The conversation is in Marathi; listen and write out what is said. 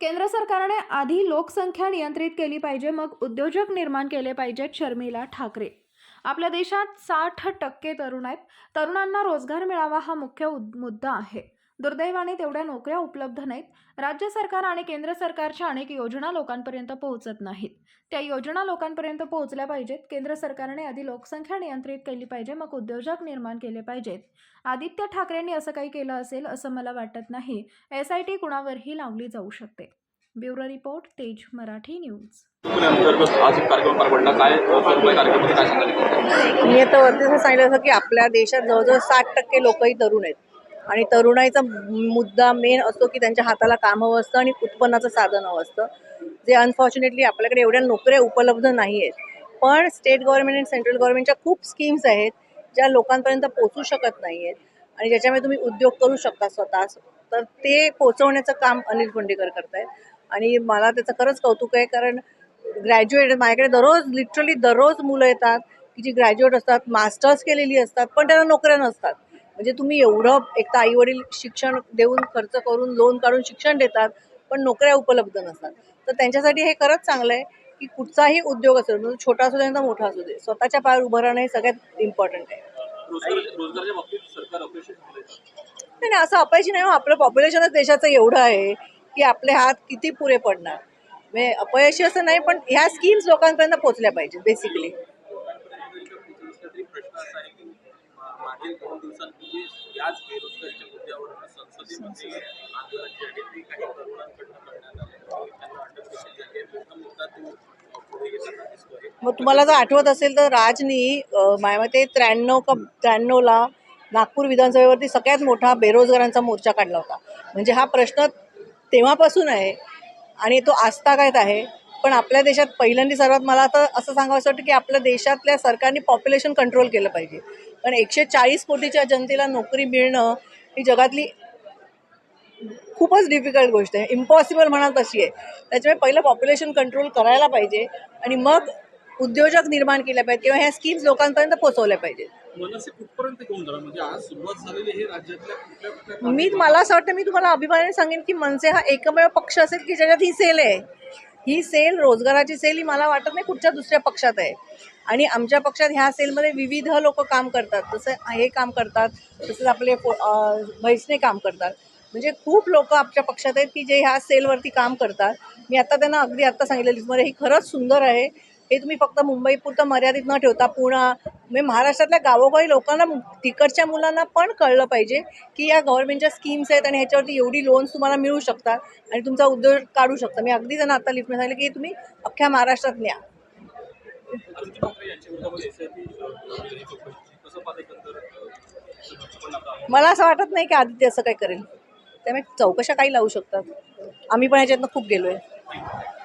केंद्र सरकारने आधी लोकसंख्या नियंत्रित केली पाहिजे मग उद्योजक निर्माण केले पाहिजेत शर्मिला ठाकरे. आपल्या देशात साठ टक्के तरुण आहेत. तरुणांना रोजगार मिळावा हा मुख्य उद- मुद्दा आहे. दुर्दैवाने तेवढ्या नोकऱ्या उपलब्ध नाहीत. राज्य सरकार आणि केंद्र सरकारच्या अनेक योजना लोकांपर्यंत पोहोचत नाहीत. त्या योजना लोकांपर्यंत पोहोचल्या पाहिजेत. केंद्र सरकारने आधी लोकसंख्या नियंत्रित केली पाहिजे मग उद्योजक निर्माण केले पाहिजेत. आदित्य ठाकरेंनी असं काही केलं असेल असं मला वाटत नाही. एस आय टी कुणावरही लावली जाऊ शकते. ब्युरो रिपोर्ट तेज मराठी न्यूज. मी आता वरती असं सांगितलं होतं की आपल्या देशात जवळजवळ साठ टक्के लोकही तरुण आहेत. आणि तरुणाईचा मुद्दा मेन असतो की त्यांच्या हाताला काम हवं असतं आणि उत्पन्नाचं साधन हवं असतं. जे अनफॉर्च्युनेटली आपल्याकडे एवढ्या नोकऱ्या उपलब्ध नाही आहेत पण स्टेट गव्हर्नमेंट आणि सेंट्रल गव्हर्नमेंटच्या खूप स्कीम्स आहेत ज्या लोकांपर्यंत पोचू शकत नाही आहेत आणि ज्याच्यामुळे तुम्ही उद्योग करू शकता स्वतः. तर ते पोचवण्याचं काम अनिल फोंडेकर करतायत. आणि मला त्याचं खरंच कौतुक आहे कारण ग्रॅज्युएट माझ्याकडे दररोज लिटरली दररोज मुलं येतात की जी ग्रॅज्युएट असतात मास्टर्स केलेली असतात पण त्यांना नोकऱ्या नसतात. म्हणजे तुम्ही एवढं एक तर आई वडील शिक्षण देऊन खर्च करून लोन काढून शिक्षण देतात पण नोकऱ्या उपलब्ध नसतात. तर त्यांच्यासाठी हे खरंच चांगलं आहे की कुठचाही उद्योग असेल म्हणजे छोटा असू दे तर मोठा असू दे स्वतःच्या पायावर उभं राहणं हे सगळ्यात इम्पॉर्टंट आहे. नाही नाही असं अपयशी नाही हो. आपलं पॉप्युलेशनच देशाचं एवढं आहे की आपले हात किती पुरे पडणार. म्हणजे अपयशी असं नाही पण ह्या स्कीम्स लोकांपर्यंत पोहोचल्या पाहिजेत बेसिकली तरी प्रश्न असा आहे की मागील दोन दिवसांपूर्वी याच बेरोजगारीच्या मुद्द्यावर संसदेमध्ये आंदोलन जे आहे ते काही तरुणांकडनं करण्यात आलं. त्यांना अटक देखील झाली आहे? मोठा मुद्दा तो पुढे येताना दिसतोय? मग तुम्हाला जर आठवत असेल तर राजनी अं, माझ्या मते त्र्याण्णव का त्र्याण्णवला नागपूर विधानसभेवरती सगळ्यात मोठा बेरोजगारांचा मोर्चा काढला होता. म्हणजे हा प्रश्न तेव्हापासून आहे आणि तो आजतागायत आहे. पण आपल्या देशात पहिल्यांदा सर्वात मला आता असं सांगावं वाटतं की आपल्या देशातल्या सरकारने पॉप्युलेशन कंट्रोल केलं पाहिजे. कारण एकशे चाळीस कोटीच्या जनतेला नोकरी मिळणं ही जगातली खूपच डिफिकल्ट गोष्ट आहे. इम्पॉसिबल म्हणाल तशी आहे. त्याच्यामुळे पहिलं पॉप्युलेशन कंट्रोल करायला पाहिजे आणि मग उद्योजक निर्माण केले पाहिजेत किंवा ह्या स्कीम्स लोकांपर्यंत पोहोचवल्या पाहिजेत. म्हणजे मी मला असं वाटतं मी तुम्हाला अभिमानाने सांगेन की मनसे हा एकमेव पक्ष असेल की ज्याच्यात ही सेल आहे. ही सेल रोजगाराची सेल ही मला वाटत नाही कुठच्या दुसऱ्या पक्षात आहे. आणि आमच्या पक्षात ह्या सेलमध्ये विविध लोक काम करतात. जसं हे काम करतात तसंच आपले भैसने काम करतात. म्हणजे खूप लोक आमच्या पक्षात आहेत की जे ह्या सेलवरती काम करतात. मी आता त्यांना अगदी आत्ता सांगितलं मला ही खरंच सुंदर आहे. हे तुम्ही फक्त मुंबईपुरतं मर्यादित न ठेवता पुणा म्हणजे महाराष्ट्रातल्या गावोगावी लोकांना तिकडच्या मुलांना पण कळलं पाहिजे की या गव्हर्नमेंटच्या स्कीम्स आहेत आणि ह्याच्यावरती एवढी लोन्स तुम्हाला मिळू शकतात आणि तुमचा उद्योग काढू शकता. मी अगदी त्यांना आता लिफ्टमध्ये सांगितलं की तुम्ही अख्ख्या महाराष्ट्रात न्या. मला असं वाटत नाही की आदित्य असं काय करेल. त्यामुळे चौकशा काही लावू शकतात. आम्ही पण ह्याच्यातनं खूप गेलो आहे